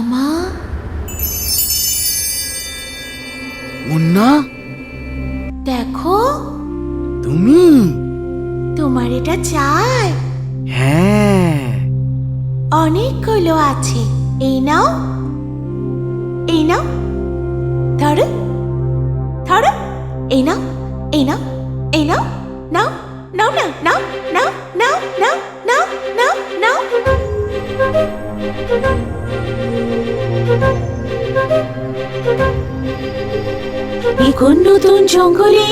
মামা? মুন্না? দেখো। তুমি? তোমার এটা চাই। হ্যাঁ। অনেকগুলো আছে। এই নাও। এই নাও। ধরো। ধরো। এই নাও। এই নাও। এই নাও। নাও। নাও না। নাও। নাও। নাও। নাও। নাও। নাও। নাও। এখন নতুন জঙ্গলে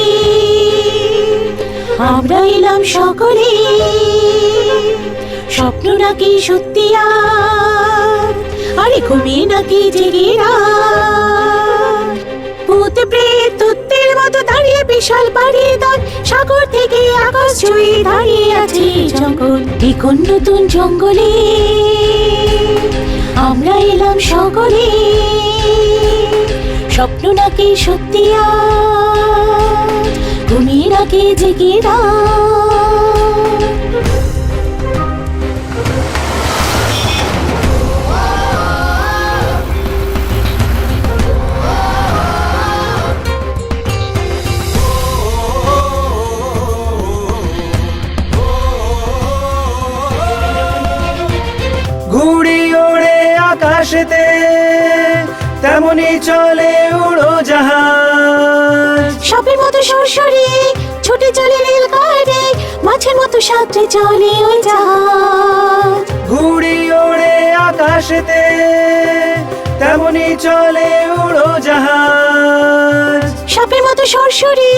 আমরা এলাম সকলে। স্বপ্ন নাকি সত্যি আর? ঘুমিয়ে নাকি জেগে। ভূত প্রেত তত্ত্বের মতো দাঁড়িয়ে বিশাল বাড়িয়ে দল সাগর থেকে আকাশ ছুঁয়ে দাঁড়িয়ে আছে জঙ্গল। এখন নতুন জঙ্গলে আমরা এলাম সকলে স্বপ্ন নাকি সত্যি তুমি নাকি জেগে রাত। তেমনি চলে উড়ো জাহাজ। সাপের মতো সরসরে ছুটে চলে রেল গাড়ি মাছের মতো সাঁতরে চলে ওই জাহাজ। ঘুড়ি ওড়ে আকাশেতে তেমনি চলে উড়ো জাহাজ। সাপের মতো সরসরে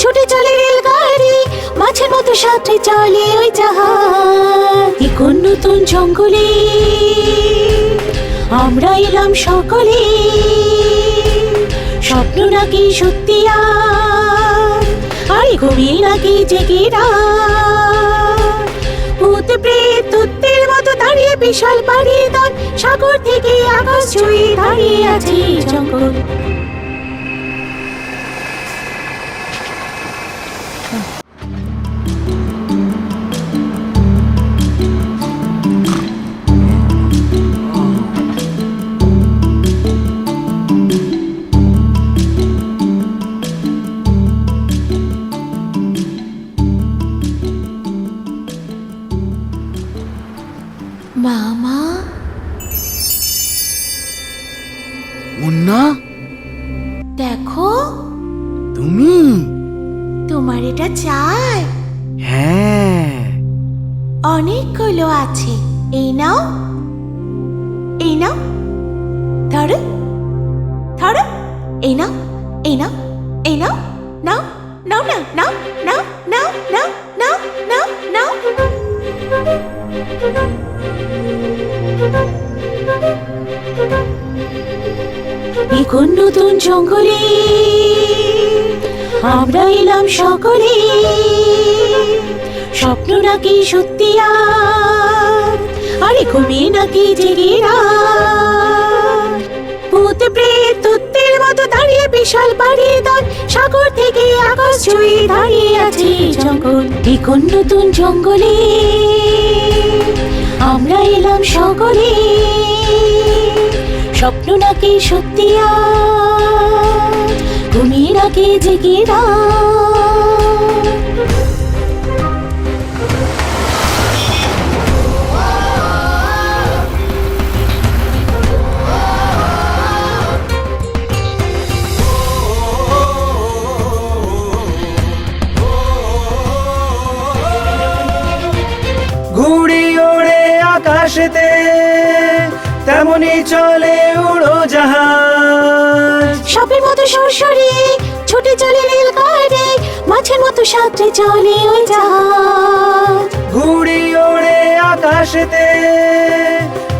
ছুটে চলে রেল গাড়ি মাছের মতো সাঁতরে চলে ওই জাহাজ। এখন নতুন জঙ্গলে? আমরা এলাম সকলে। স্বপ্ন নাকি সত্যি আর? ঘুমিয়ে নাকি জেগে। ভূত প্রেত তত্ত্বের মতো দাঁড়িয়ে বিশাল বাড়ি দল সাগর থেকে আকাশ ছুঁয়ে দাঁড়িয়ে আছে জঙ্গল। মুন্না? দেখো। তুমি? তোমার এটা চাই। হ্যাঁ। অনেকগুলো আছে। এই নাও। এই নাও। ধরো। ধরো। এই নাও। এই নাও। এই নাও। নাও। নাও না। নাও। নাও। নাও। নাও। নাও। নাও। নাও। এখন নতুন জঙ্গলে আমরা এলাম সকলে। স্বপ্ন নাকি সত্যি আর? ঘুমিয়ে নাকি জেগে। ভূত প্রেত তত্ত্বের মতো দাঁড়িয়ে বিশাল বাড়িয়ে দল সাগর থেকে আকাশ ছুঁয়ে দাঁড়িয়ে আছে জঙ্গল। এখন নতুন জঙ্গলে আমরা এলাম সকলে স্বপ্ন নাকি সত্যি ঘুমিয়ে নাকি জেগে রাত। তেমনি চলে উড়ো জাহাজ। সাপের মতো সরসরে ছুটে চলে রেল গাড়ি মাছের মতো সাঁতরে চলে ওই জাহাজ। ঘুড়ি ওড়ে আকাশেতে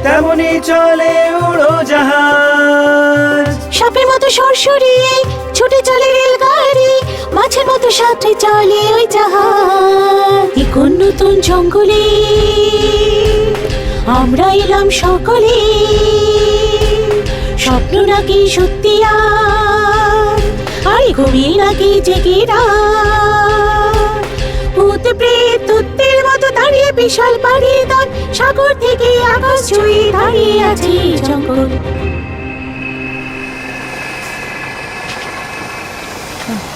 তেমনি চলে উড়ো জাহাজ। সাপের মতো সরসরে ছুটে চলে রেল গাড়ি মাছের মতো সাঁতরে চলে ওই জাহাজ। এখন নতুন জঙ্গলে? আমরা এলাম সকলে। স্বপ্ন নাকি সত্যি আর? ঘুমিয়ে নাকি জেগে। ভূত প্রেত তত্ত্বের মতো দাঁড়িয়ে বিশাল বাড়ি দল সাগর থেকে আকাশ ছুঁয়ে দাঁড়িয়ে আছে জঙ্গল।